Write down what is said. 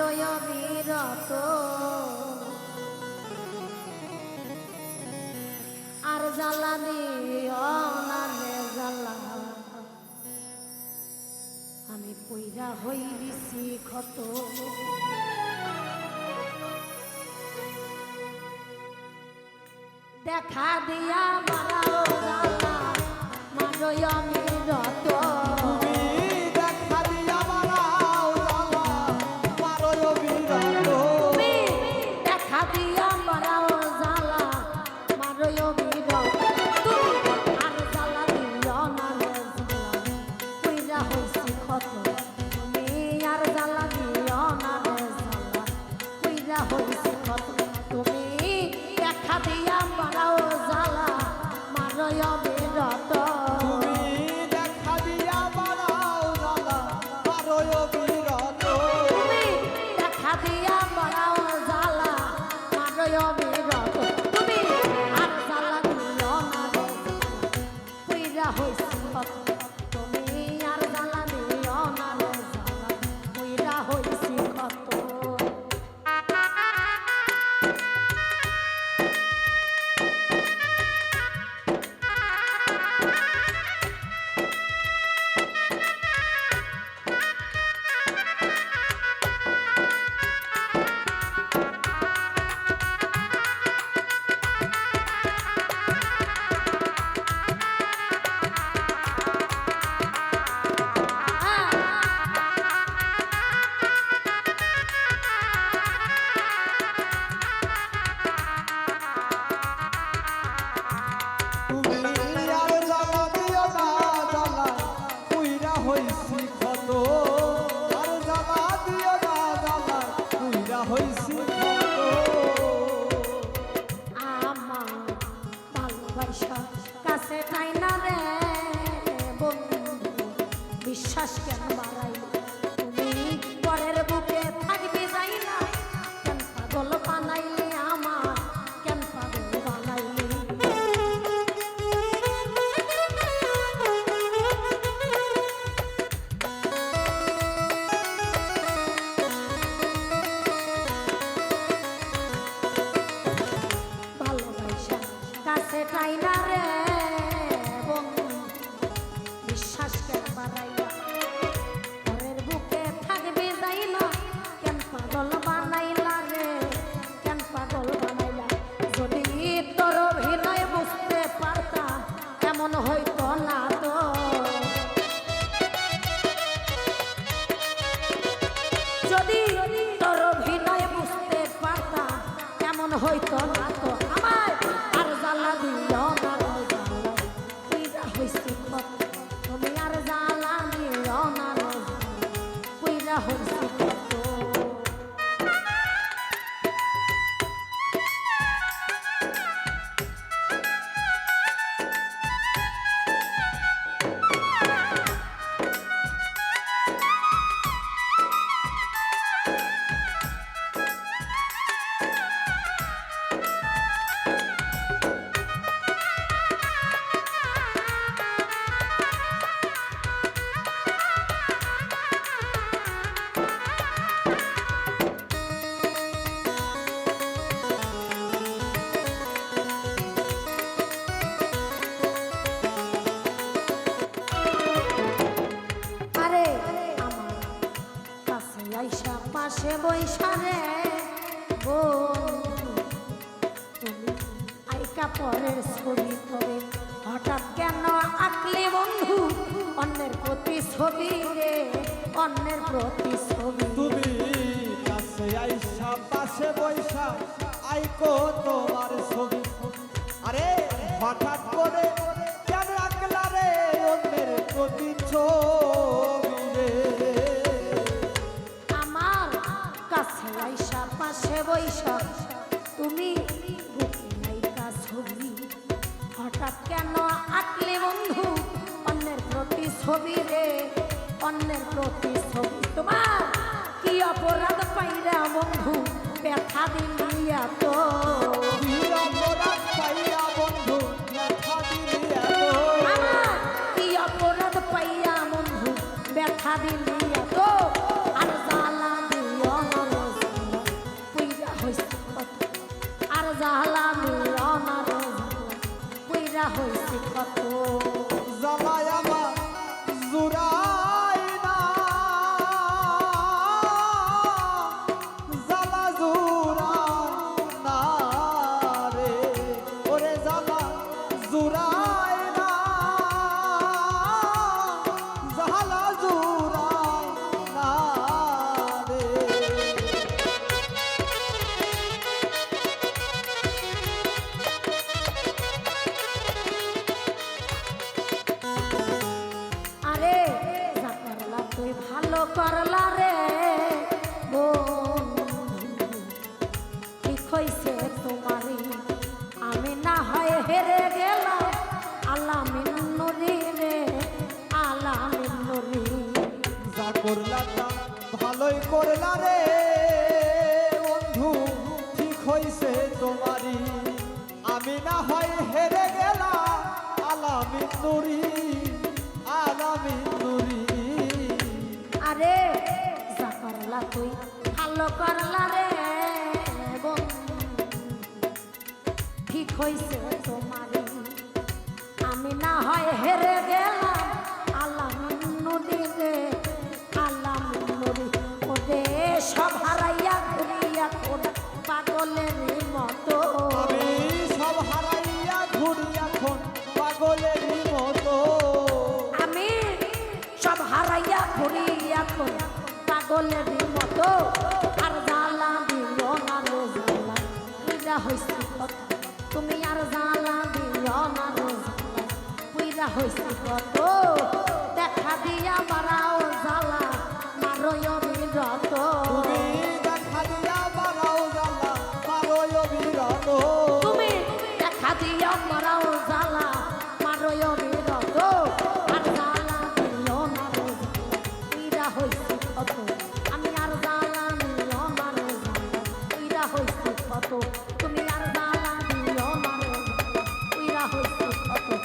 আশ্রয় বিরত আর জ্বালানি অনানে জ্বালা। আমি পইরা ক্ষত। দেখা দিয়া মারাও জ্বালা Oh, হয়তো বৈশারে আইকা পরের ছবি তবে হঠাৎ কেন আঁকলে বন্ধু? অন্যের প্রতি ছবি রে, অন্যের প্রতি ছবি তুমি কাছে আইসা, পাশে বৈশা, আইকো তোমার ছবি। আরে, হঠাৎ করে বৈশাখ তুমি ছবি। হঠাৎ কেন আটলে বন্ধু অন্যের প্রতি ছবি রে? অন্যের প্রতি ছবি তোমার কি অপরাধ পাইরা বন্ধু? ব্যথা দিলিয়া তো। কি অপরাধ পাইরা বন্ধু? ব্যথা দিলিয়া তো। কি অপরাধ পাইয়া বন্ধু? ব্যথা দিলিয়া জালামি আমার কইরা হয়েছে কত করলা রে ঠিক হইছে তোমারই? আমি না হয় হেরে গেলাম। আল্লাহ মিন্নুরি রে আল্লাহ মিন্নুরি যা করলা তা ভালোই করলা রে বন্ধু। ঠিক হইছে তোমারই। আমি না হয় হেরে গেলাম। আলামিন নুরি করলা তুই? ভালো করলা রে ঠিক হয়েছে তোমার আমি না হয় হেরে গেলাম পাগলের মতো, আর জ্বালা দিও না রে জ্বালা পুইরা কত তুমি আর জ্বালা দিও না রে জ্বালা পুইরা কত হইছি কত তুমি